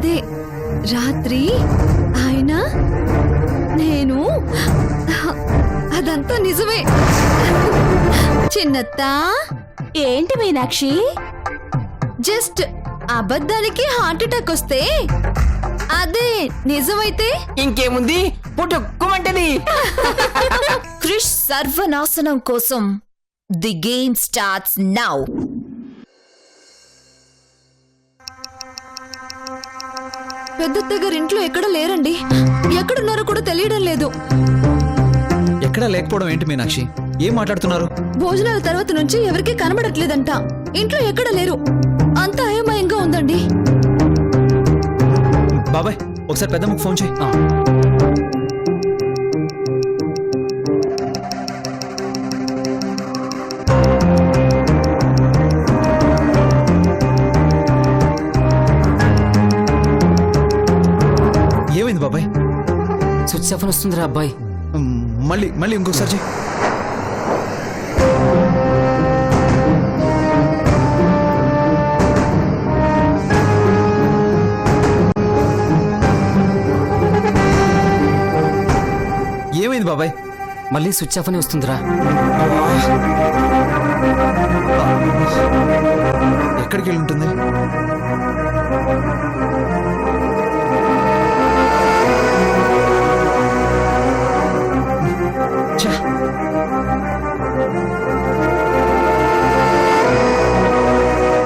అదే రాత్రి ఆయన నేను అదంతా నిజమే. చిన్నత్త ఏంటి మీనాక్షి? జస్ట్ అబద్ధానికి హార్ట్ అటాక్ వస్తే అదే నిజమైతే? ఇంకేముంది? పుట్టుకోమంటది క్రిష్ సర్వనాశనం కోసం ది గేమ్ స్టార్ట్స్ నౌ. పెద్దత్త గారు ఇంట్లో ఎక్కడ లేరండి? ఎక్కడున్నారో కూడా తెలియడం లేదు. ఎక్కడా లేకపోవడం ఏంటి మీనాక్షి? ఏం మాట్లాడుతున్నారు? భోజనాల తర్వాత నుంచి ఎవరికీ కనబడట్లేదంట. ఇంట్లో ఎక్కడ లేరు? అంత అయోమయంగా ఉందండి. బాబాయ్ ఒకసారి పెద్దమ్మకు ఫోన్ చేయి. ఆఫ్ వస్తుందిరా అబ్బాయి. మళ్ళీ మళ్ళీ ఇంకొకసారి ఏమైంది బాబాయ్? మళ్ళీ స్విచ్ ఆఫ్ అని వస్తుందిరా. ఎక్కడికి వెళ్ళి ఉంటుంది?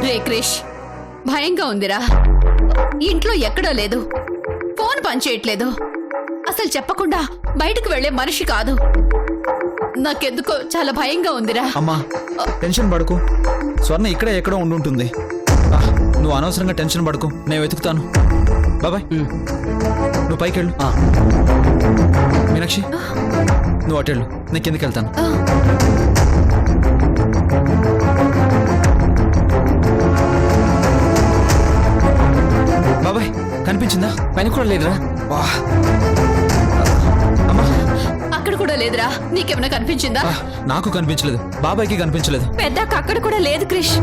రే క్రిష్ భయంగా ఉందిరా. ఇంట్లో ఎక్కడా లేదు. ఫోన్ పనిచేయట్లేదు. అసలు చెప్పకుండా బయటకు వెళ్ళే మనిషి కాదు. నాకెందుకో చాలా భయంగా ఉందిరా. అమ్మా టెన్షన్ పడుకు. స్వర్ణ ఇక్కడే ఎక్కడో ఉండుంటుంది. నువ్వు అనవసరంగా టెన్షన్ పడుకు. నేను వెతుకుతాను. బాబాయ్ నువ్వు పైకి వెళ్ళు. మీనాక్షి నువ్వు అటు వెళ్ళు. నేను కిందకి వెళ్తాను. బాబాయ్ కనిపించిందా? పని కూడా లేదురా. అమ్మా. అక్కడ కూడా లేదురా. నీకేమైనా కనిపించిందా? నాకు కనిపించలేదు. బాబాయ్కి కనిపించలేదు. పెద్దాక అక్కడ కూడా లేదు క్రిష్.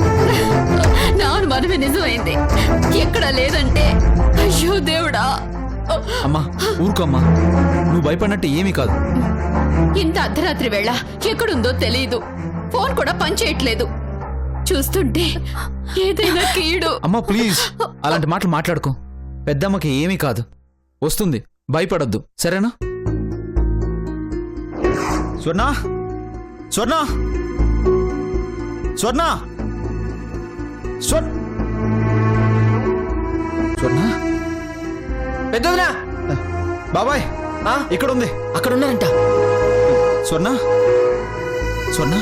నా అనుమానమే నిజమైంది. ఎక్కడ లేదంటే అయ్యో దేవుడా. అమ్మా ఊరుకోమ్మా నువ్వు భయపడినట్టు ఏమీ కాదు. ఇంత అర్ధరాత్రి వేళ ఎక్కడుందో తెలియదు ఫోన్ కూడా పనిచేయట్లేదు చూస్తుంటే ఏదైనా కీడు. అమ్మా ప్లీజ్. అలాంటి మాటలు మాట్లాడుకో. పెద్దమ్మకి ఏమీ కాదు. వస్తుంది. భయపడొద్దు. సరేనా? స్వర్ణ? స్వర్ణ? స్వర్ణ? స్వర్ స్వర్ణ? పెద్దదినా? బాబాయ్ ఆ? ఇక్కడ ఉంది అక్కడ ఉన్నారంట స్వర్ణ? స్వర్ణ?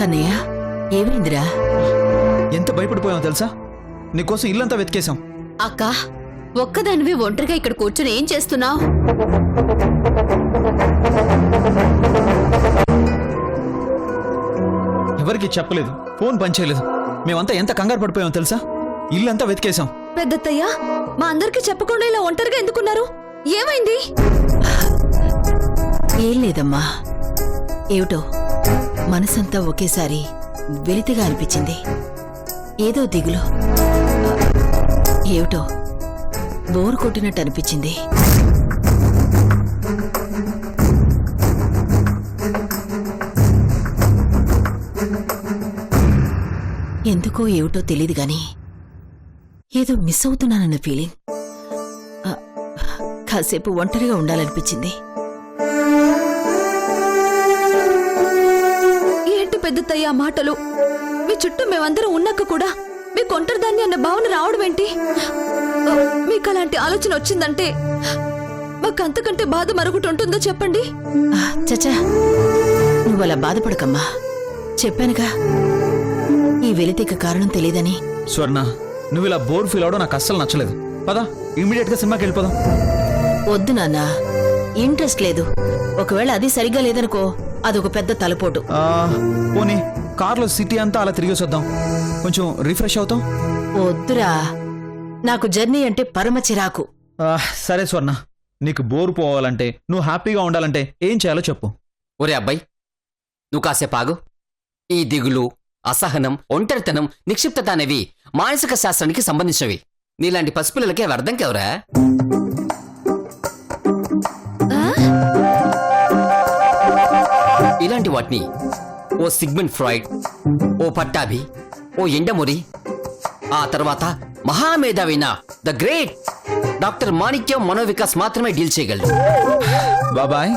కన్నయ్య ఏమైందిరా? ఎంత భయపడిపోయామో తెలుసా? నీకోసం ఇల్లంతా వెతికేశాం. అక్క ఒక్కదానివి ఒంటరిగా ఇక్కడ కూర్చుని ఏం చేస్తున్నావు? ఎవరికి చెప్పలేదు. ఫోన్ పనిచేయలేదు మేమంతా ఎంత కంగారు పడిపోయామో తెలుసా? ఇల్లంతా వెతికేశాం. పెద్దత్తయ్య మా అందరికి చెప్పకుండా ఇలా ఒంటరిగా ఎందుకున్నారు? ఏమైంది? ఏం లేదమ్మా. ఏమిటో? మనసంతా ఒకేసారి వెలితిగా అనిపించింది. ఏదో దిగులు. ఏమిటో? బోరు కొట్టినట్టు అనిపించింది. ఎందుకో ఏమిటో తెలియదు గాని ఏదో మిస్ అవుతున్నానన్న ఫీలింగ్. కాసేపు ఒంటరిగా ఉండాలనిపించింది. ఏంటి పెద్దత్తయ్య ఆ మాటలు? మీ చుట్టూ మేమందరం ఉన్నాక కూడా మీ ఒంటరిదాన్ని అన్న భావన రావడం ఏంటి? మీకు అలాంటి ఆలోచన వచ్చిందంటే మాకు అంతకంటే బాధ మరొకటి ఉంటుందో చెప్పండి. చచ్చా నువ్వు అలా బాధపడకమ్మా. చెప్పానుగా ఈ వెలితికి కారణం తెలియదని. స్వర్ణ నువ్వు ఇలా బోర్ ఫీల్ అవడం నాకు అస్సలు నచ్చలేదు. పదా ఇమీడియట్గా సినిమాకి వెళ్ళిపోదాం. వద్దు నాన్న ఇంట్రెస్ట్ లేదు. ఒకవేళ అది సరిగ్గా లేదనుకో అదొక పెద్ద తలపోటు. ఆ, పోనీ కార్లో సిటీ అంతా అలా తిరిగేసి వద్దాం కొంచెం రిఫ్రెష్ అవుతాం? వద్దురా నాకు జర్నీ అంటే పరమ చిరాకు. ఆ, సరే స్వర్ణ నీకు బోర్ పోవాలంటే నువ్వు హ్యాపీగా ఉండాలంటే ఏం చేయాలో చెప్పు. ఒరే అబ్బాయి నువ్వు కాసేపు ఆగు. ఈ దిగులు అసహనం ఒంటరితనం నిక్షిప్తత అనేవి మానసిక శాస్త్రానికి సంబంధించినవి. నీలాంటి పసిపిల్లలకే అర్థం కావరా? ఇలాంటి వాటిని ఓ సిగ్మెంట్ ఫ్రాయిడ్ ఓ పట్టాభి ఓ ఎండమొరి ఆ తర్వాత మహామేధావైన the great doctor Manikyam Manovikas మాత్రమే డీల్ చేయగలడు బాబాయ్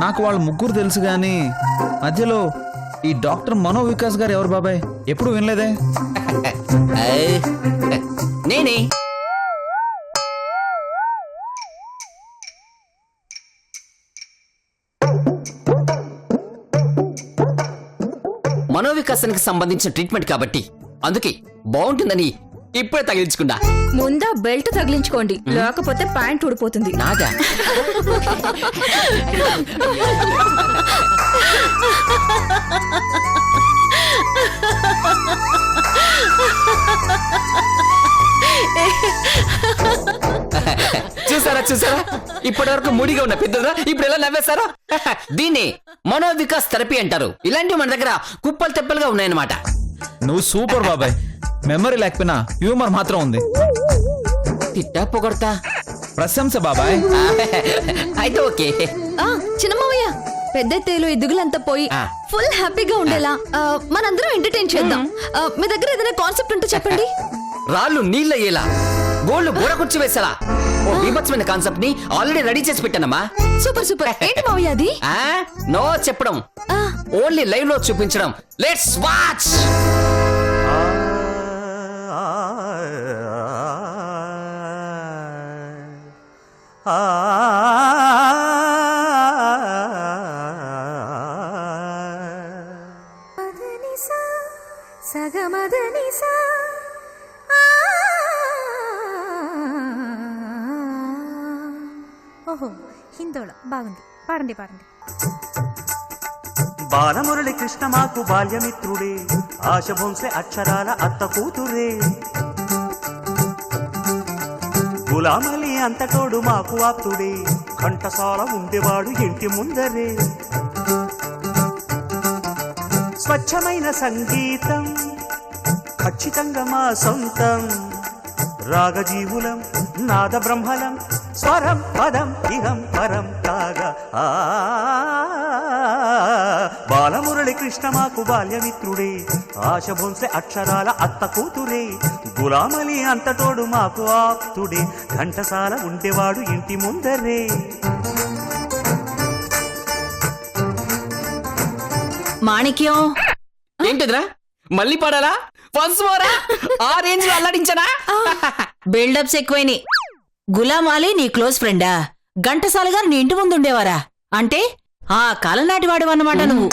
నాకు వాళ్ళ ముగ్గురు తెలుసు కానీ మధ్యలో ఈ డాక్టర్ మనో వికాస్ గారు ఎవరు బాబాయ్? ఎప్పుడు వినలేదే? ఏయ్, నేనే. మనోవికాసానికి సంబంధించిన ట్రీట్మెంట్ కాబట్టి అందుకే బాగుంటుందని ఇప్పుడే తగిలించుకున్నా. ముందా బెల్ట్ తగిలించుకోండి లేకపోతే ప్యాంట్ ఊడిపోతుంది. నాగా చూసారా? ఇప్పటి వరకు మూడిగా ఉన్న పెద్దదా ఇప్పుడు ఎలా నవ్వేశారో? దీన్ని మనోవికాస్ థెరపీ అంటారు. ఇలాంటివి మన దగ్గర కుప్పలు తెప్పలుగా ఉన్నాయన్నమాట. నువ్వు సూపర్ బాబాయ్. మెమరీ లేకపోయినా హ్యూమర్ మాత్రం ఉంది. తిట్టా పొగడతా? ప్రశంస బాబాయ్. అయితే ఓకే. ఆ చిన్నమావయ్య పెద్ద తేలు ఎదుగులంతా పోయి ఆ. ఫుల్ హ్యాపీగా ఉండేలా ఆ, మనందరం ఎంటర్టైన్ చేద్దాం. ఆ, మీ దగ్గర ఏదైనా కాన్సెప్ట్ ఉంటే చెప్పండి. రాళ్ళు నీళ్ళయ్యేలా. గోళ్ళు బుర్ర కుర్చి వేసేలా ఓ బీభత్సమైన కాన్సెప్ట్ని ఆల్రెడీ రెడీ చేసి పెట్టానమ్మా సూపర్ సూపర్ ఏంటి మావయ్య అది ఆ నో చెప్పడం ఆ, ఓన్లీ లైవ్లో చూపించడం లెట్స్ వాచ్ మదనిసా బాగుంది. పాడండి పాడండి. బాలమురళి కృష్ణ మాకు బాల్యమిత్రుడే. ఆశ అక్షరాల అత్త కూతురే. గులామలి అంతటోడు మాకు ఆప్తుడే. ఘంటసాల ఉండేవాడు ఇంటి ముందరే. స్వచ్ఛమైన సంగీతం ఖచ్చితంగా మా సొంతం. రాగజీవులం నాద బ్రహ్మలం స్వరం పదం ఇహం పరం కాగా ఆ బాలమురళి కృష్ణ మాకు బాల్యమిత్రుడే. ఆశ భొంసె అక్షరాల అత్త కూతురే. గులామలి అంతటోడు మాకు ఆప్తుడే. ఘంటసాల ఉండేవాడు ఇంటి ముందరే. మాణిక్యం. ఏంటిదిరా? మళ్ళీ పాడాలా? Once more? ఆ రేంజ్లో అల్లాడించనా బిల్డప్స్ ఎక్కువైనాయి. గులామాలి నీ క్లోజ్ ఫ్రెండా? ఘంటసాల గారు నీ ఇంటి ముందు ఉండేవారా అంటే ఆ కాలం నాటి వాడివన్నమాట నువ్వు.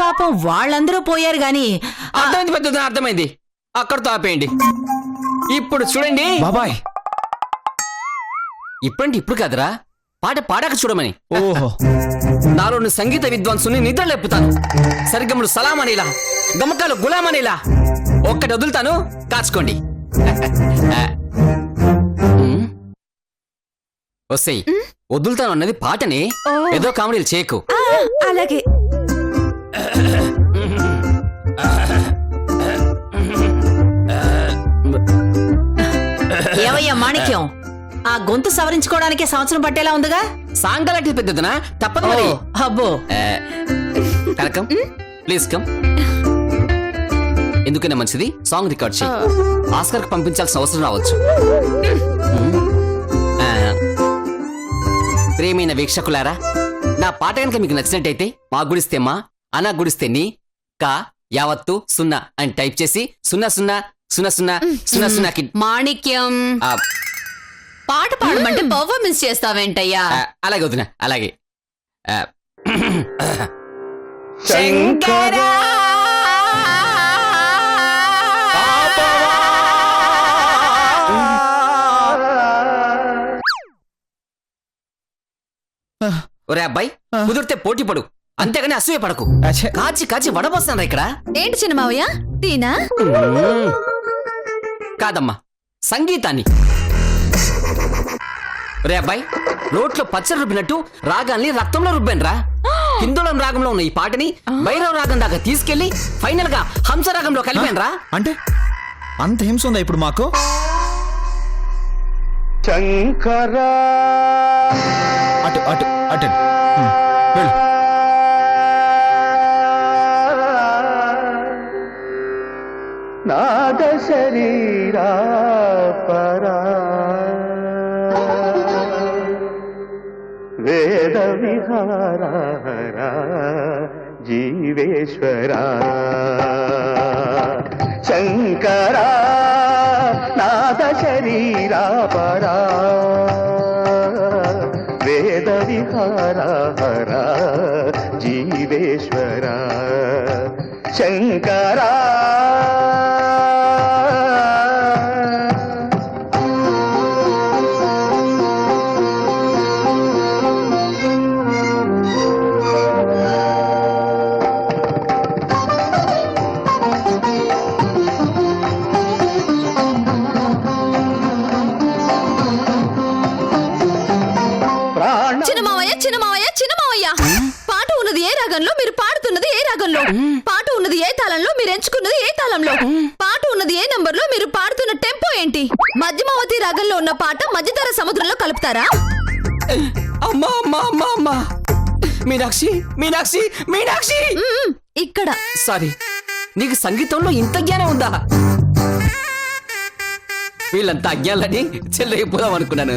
పాపం వాళ్ళందరూ పోయారు గాని అర్థమైంది పెద్దదా అర్థమైంది. అక్కడితో ఆపేయండి. ఇప్పుడు చూడండి. బాబాయ్. ఇప్పుడంటే ఇప్పుడు కాదురా. పాట పాడాక చూడమని. ఓహో. నాలోని సంగీత విద్వాంసుని నిద్ర లేపుతాను. సరిగములు సలాం అనేలా గమకాలు గులాం అనేలా. ఒక్కటి వదులుతాను కాచుకోండి. వస్తాయి. వదులుతాను అన్నది పాటని. ఏదో కామెడీలు చేయకు. అలాగే. ఏవయ్యా మాణిక్యం? ఆ గొంతు సవరించుకోవడానికే సంవత్సరం పట్టేలా ఉందిగా? సాంగలాంటిది పెద్దదనా? తప్పదు మరి. అబ్బో. Kanakam please come. ఎందుకనే మంచిది? సాంగ్ రికార్డ్ చేయి. ఆస్కర్కి పంపించాల్సిన అవసరం రావచ్చు. ప్రేమైన వీక్షకులారా నా పాట కనుక మీకు నచ్చినట్టయితే మా గుడిస్తే మా అనా గుడిస్తే నీ కా యావత్తు సున్నా అని టైప్ చేసి సున్నా సున్నా సున్నా సున్నా సున్నా సున్నాకి మాణిక్యం. ఆ, పాట పాడమంటే పర్ఫార్మెన్స్ చేస్తావేంటయ్యా? ఆ, అలాగే వదిన అలాగే. ఆ, శంకరా ఒరే అబ్బాయి కుదిరితే పోటీ పడు. అంతేగాని అసూయ పడకు. కాచి కాచి వడబోస్తాను ఇక్కడ? ఏంటి చిన్న మావయ్య? టీనా మ్మ్. కాదమ్మా సంగీతాన్ని. రే అబ్బాయి రోట్లో పచ్చడి రుబ్బినట్టు రాగాల్ని రక్తంలో రుబ్బాను రా హిందోళం రాగంలో ఉన్న ఈ పాటని భైరవ రాగం దాకా తీసుకెళ్ళి ఫైనల్గా హంస రాగంలో కలిపాను అంటే అంత హింస ఉందా ఇప్పుడు మాకు? శంకరా అటు అటు అటు వెళ్ళు. నాద శరీరా పరా. వేద విహారా జీవేశ్వరా. శంకరా నాద శరీరా పరా. వేద విహారా జీవేశ్వరా శంకరా పాట ఉన్నది ఏ నంబర్లో? మీరు పాడుతున్న టెంపో ఏంటి? మధ్యమావతి రాగంలో ఉన్న పాట మధ్యధర సముద్రంలో కలుపుతారా? అమ్మా అమ్మా అమ్మా అమ్మా. మీనాక్షి మీనాక్షి మీనాక్షి! మ్మ్, ఇక్కడ. సారీ నీకు సంగీతంలో ఇంత జ్ఞానం ఉందా? వీళ్ళంతా అజ్ఞానులని చెల్లైపోదాం అనుకున్నాను.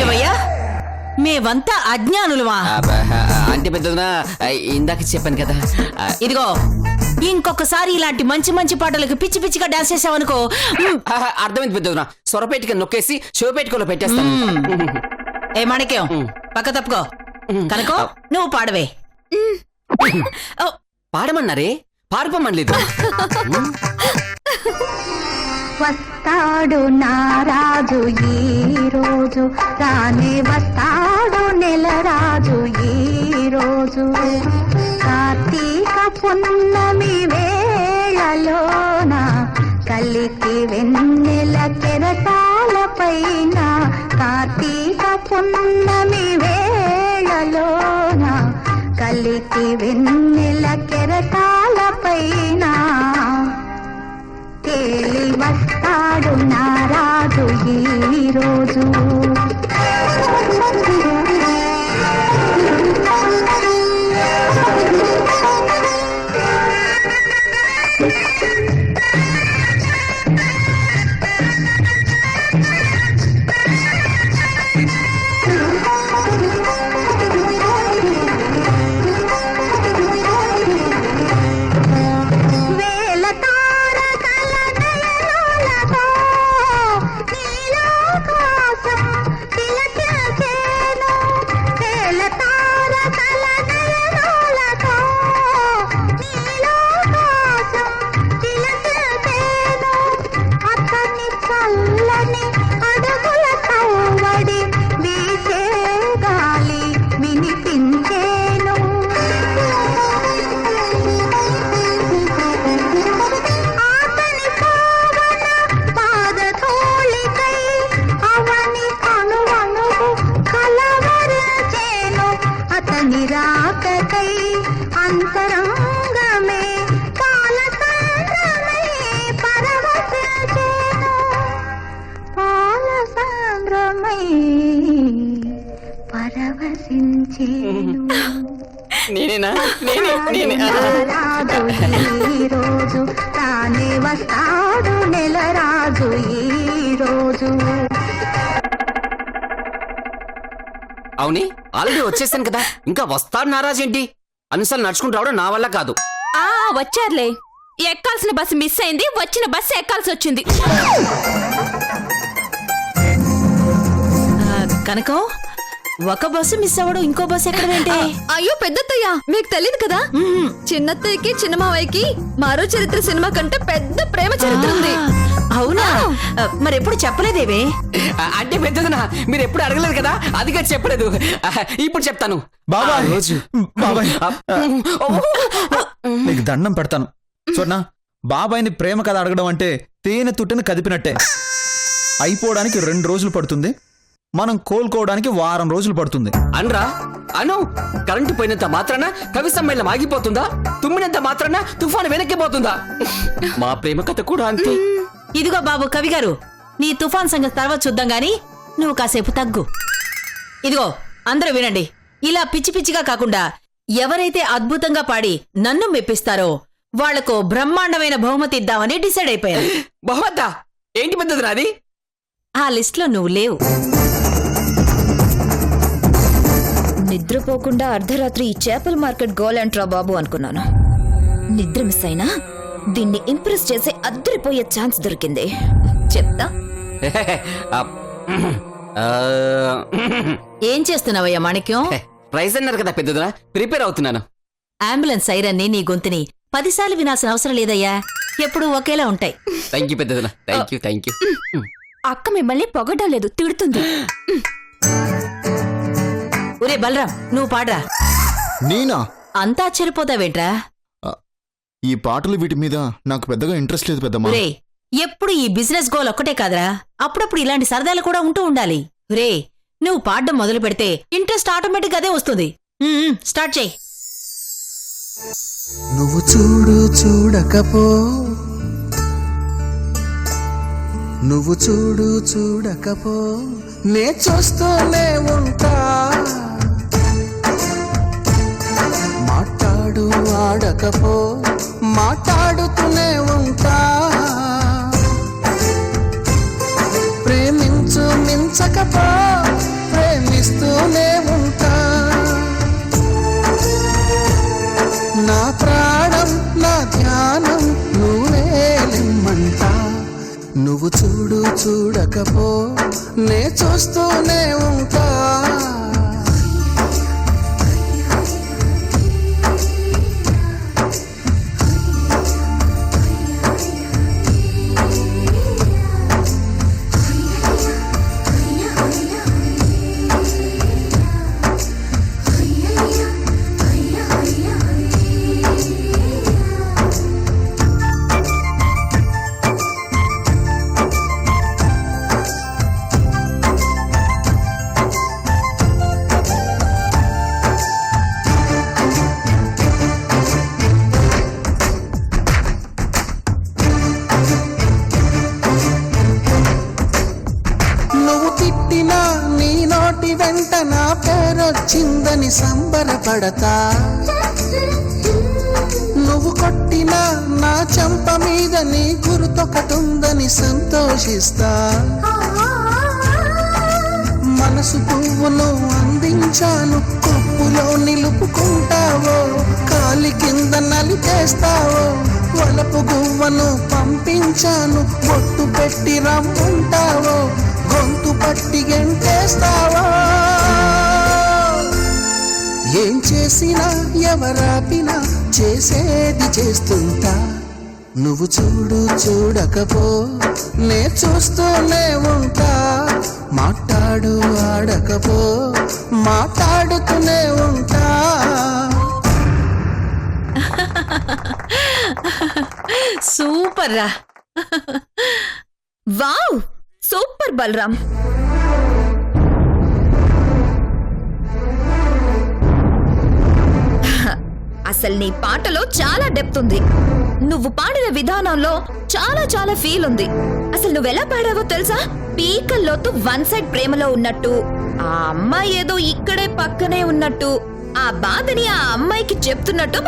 ఏవయ్యా? మేవంతా అజ్ఞానులమా? అబ్బా, అంటే పెద్దనా ఇందాక చెప్పాను కదా. ఇదిగో. ఇంకొకసారి ఇలాంటి మంచి మంచి పాటలకు పిచ్చి పిచ్చిగా డాన్స్ చేసావనుకో అర్థమైంది పెద్దనా సొరపేటికి నొక్కేసి శివపేటికలో పెట్టేస్తాను. ఏ మాణిక్యం పక్క తప్పుకో. కనుకో నువ్వు పాడవే. ఓ, పాడమన్నారే? పాడిపోమనలేదు వస్తాడు నారాజు ఈ రోజు. రానే వస్తాడు నెల రాజు ఈ రోజు. కార్తీక పున్నమి వేళలోన కలికి వెన్నెల కెరటాల పైన కార్తీక పున్నమి వేళలోన కలికి వెన్నెల కెరటాల పైన. తేలి వస్తాడు నారాజు ఈ రోజు. నేనేనా? నేనే నేనే రాజు ఈ రోజు తానే వస్తాడు నెల రాజు ఈ రోజు. అవుని ఆల్రెడీ వచ్చేసాను కదా. ఇంకా వస్తాడు నారాజ్ ఏంటి? అన్నిసార్లు నడుచుకుంటూ రావడం నా వల్ల కాదు. ఆ వచ్చారులే. ఎక్కాల్సిన బస్సు మిస్ అయింది వచ్చిన బస్సు ఎక్కాల్సి వచ్చింది. ఆ, కనకం? ఒక బస్సు మిస్ అవ్వడం ఇంకో బస్సు ఎక్కడ అయ్యో పెద్దత్తయ్య మీకు తెలియదు కదా? చిన్నత్తయ్యకి చిన్నమావయ్యకి మరో చరిత్ర సినిమా కంటే పెద్ద ప్రేమ చరిత్ర ఉంది. అవునా? ఆ, మరెప్పుడు చెప్పలేదేవే? అంటే పెద్దదనా? మీరు ఎప్పుడు అడగలేదు కదా? అదిగా చెప్పలేదు. ఇప్పుడు చెప్తాను. బాబాయ్. ఆ రోజు. బాబాయ్. నీకు దండం పెడతాను. స్వర్ణ బాబాయ్ని ప్రేమ కథ అడగడం అంటే తేనె తుట్టని కదిపినట్టే. అయిపోవడానికి రెండు రోజులు పడుతుంది. మనం కోలుకోవడానికి వారం రోజులు పడుతుంది. అనరా అను కరెంటు పోయినంత మాత్రాన కవి సమ్మేళనం ఆగిపోతుందా? తుమ్మినంత మాత్రాన తుఫాను వెనక్కి పోతుందా? మా ప్రేమ కథ కూడా అంతే. ఇదిగో బాబు కవి గారు నీ తుఫాన్ సంగతి తర్వాత చూద్దాం గాని నువ్వు కాసేపు తగ్గు. ఇదిగో అందరూ వినండి. ఇలా పిచ్చి పిచ్చిగా కాకుండా ఎవరైతే అద్భుతంగా పాడి నన్ను మెప్పిస్తారో వాళ్ళకు బ్రహ్మాండమైన బహుమతి ఇద్దామని డిసైడ్ అయిపోయాను. బహుమద్దా ఏంటి పెద్దది రాది ఆ లిస్ట్లో నువ్వు లేవు. నిద్రపోకుండా అర్ధరాత్రి ఈ చేపల మార్కెట్ గోలంట్రా బాబు అనుకున్నాను. నిద్ర మిస్ అయినా దీన్ని ఇంప్రెస్ చేసే అద్దరిపోయే ఛాన్స్ దొరికింది. చెప్తా? ఏం చేస్తున్నావయ్యా మాణిక్యం? ప్రైజ్ అన్నారు కదా పెద్దదిరా ప్రిపేర్ అవుతున్నాను. అంబులెన్స్ సైరన్ని నీ గొంతుని పదిసార్లు వినాల్సిన అవసరం లేదయ్యా. ఎప్పుడూ ఒకేలా ఉంటాయి. థ్యాంక్ యూ పెద్దదిరా థ్యాంక్ యూ థ్యాంక్ యూ అక్క మిమ్మల్ని పొగడం లేదు తిడుతుంది. ఒరే బలరాం నువ్వు పాడరా. నేనా? అంతా ఆశ్చర్యపోతావేంట్రా? ఈ పాటలు వీటి మీద నాకు పెద్దగా ఇంట్రెస్ట్ లేదు పెద్దమ్మా. రే ఎప్పుడు ఈ బిజినెస్ గోల్ ఒక్కటే కాదురా. అప్పుడప్పుడు ఇలాంటి సరదాలు కూడా ఉంటూ ఉండాలి. రే నువ్వు పాడడం మొదలు పెడితే ఇంట్రెస్ట్ ఆటోమేటిక్ అదే వస్తుంది. స్టార్ట్ చేయి. నువ్వు చూడు చూడకపో. నువ్వు చూడు చూడకపో. నే చూస్తూనే ఉంటా. మాట్లాడు ఆడకపో మాట్లాడుతూనే ఉంటా. ప్రేమించు మించకపో ప్రేమిస్తూనే ఉంటా. నా ప్రాణం నా ధ్యానం నువ్వే నువ్వు చూడు చూడకపో నే చూస్తూనే పడతా. నువ్వు కొట్టినా నా చెంప మీద నీ గురుతొకటుందని సంతోషిస్తా. మనసు పువ్వును అందించాను కొప్పులో నిలుపుకుంటావో కాలి కింద నలిపేస్తావో వలపు గువ్వను పంపించాను బొట్టు పెట్టి రమ్ముంటావో గొంతు పట్టి గెంటేస్తావో? ఏం చేసినా ఎవరాపినా చేసేది చేస్తుంటా. నువ్వు చూడు చూడకపో నే చూస్తూనే ఉంటా. మాట్లాడు ఆడకపో మాట్లాడుతూనే ఉంటా. సూపర్ రా వావ్ సూపర్ బలరామ్ అసలు నీ పాటలో చాలా డెప్త్ ఉంది. నువ్వు పాడిన విధానంలో చాలా చాలా ఫీల్ ఉంది. అసలు నువ్వెలా పాడావో తెలుసా? పీకల్లోతు వన్ సైడ్ ప్రేమలో ఉన్నట్టు ఆ అమ్మాయి ఏదో ఇక్కడే పక్కనే ఉన్నట్టు ఆ బాధని ఆ అమ్మాయికి చెప్తున్నట్టు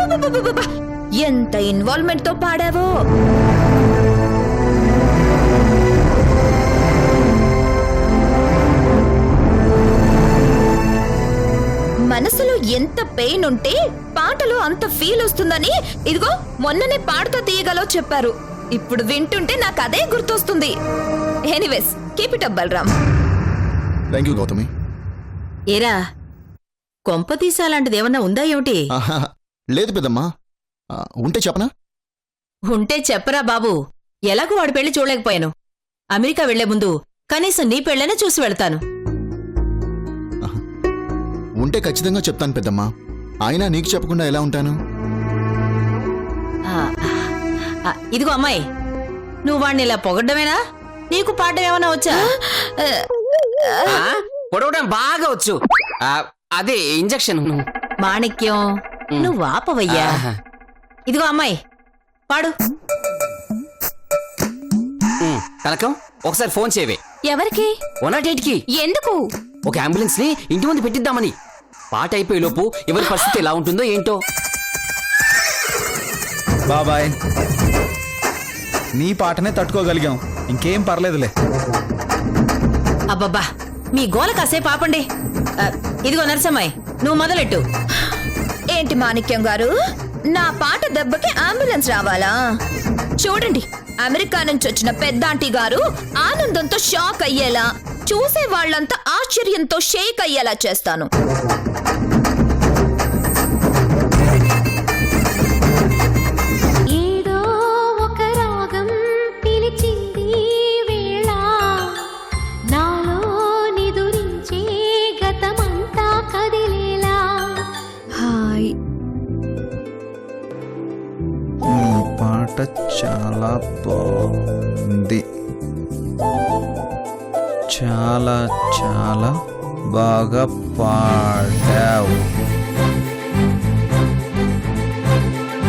ఎంత ఇన్వాల్వ్మెంట్తో పాడావో? మనసులో ఎంత పెయిన్ ఉంటే పాటలో అంత ఫీల్ వస్తుందని ఇదిగో మొన్ననే పాడుతో తీయగలో చెప్పారు. ఇప్పుడు వింటుంటే నాకు అదే గుర్తొస్తుంది. Anyways keep it up Balaram. Thank you Gautami. ఏరా కొంపతీసా లాంటిది ఏమన్నా ఉందా ఏమిటి? ఆహా, లేదు పెద్దమ్మా. ఆ, ఉంటే చెప్పనా? ఉంటే చెప్పరా బాబు. ఎలాగో వాడి పెళ్ళి చూడలేకపోయాను. అమెరికా వెళ్ళే ముందు కనీసం నీ పెళ్ళనే చూసి వెళ్తాను. ఉంటే ఖచ్చితంగా చెప్తాను పెద్దమ్మా. అయినా నీకు చెప్పకుండా ఎలా ఉంటాను? ఆ, ఆ, ఇదిగో అమ్మాయి నువ్వు వాడిని ఇలా పొగడ్డమేనా? నీకు పాడడం ఏమన్నా వచ్చా? ఆ? పొడవడం బాగా వచ్చు. ఆ, అదే ఇంజక్షన్. మాణిక్యం నువ్వు ఆపవయ్యా. ఆహా. ఇదిగో అమ్మాయి పాడు. ఉమ్, కనకం ఒకసారి ఫోన్ చేయవే. ఎవరికి? వన్ నాట్ ఎయిట్కి. ఎందుకు? ఒక అంబులెన్స్ని ఇంటి ముందు పెట్టిద్దామని. పాట అయిపోయే లోపు ఎవరి పరిస్థితి ఎలా ఉంటుందో ఏంటో? బాబాయ్ నీ పాటనే తట్టుకోగలిగాం. ఇంకేం పర్లేదులే. అబ్బబ్బా మీ గోల కాసేపు ఆపండి. ఆ, ఇదిగో నరసమ్మాయి నువ్వు మొదలెట్టు. ఏంటి మాణిక్యం గారు? నా పాట దెబ్బకి అంబులెన్స్ రావాలా? చూడండి. అమెరికా నుంచి వచ్చిన పెద్దాంటీ గారు ఆనందంతో షాక్ అయ్యేలా చూసే వాళ్ళంతా ఆశ్చర్యంతో షేక్ అయ్యేలా చేస్తాను. బాగుంది. చాలా చాలా బాగా పాడావు.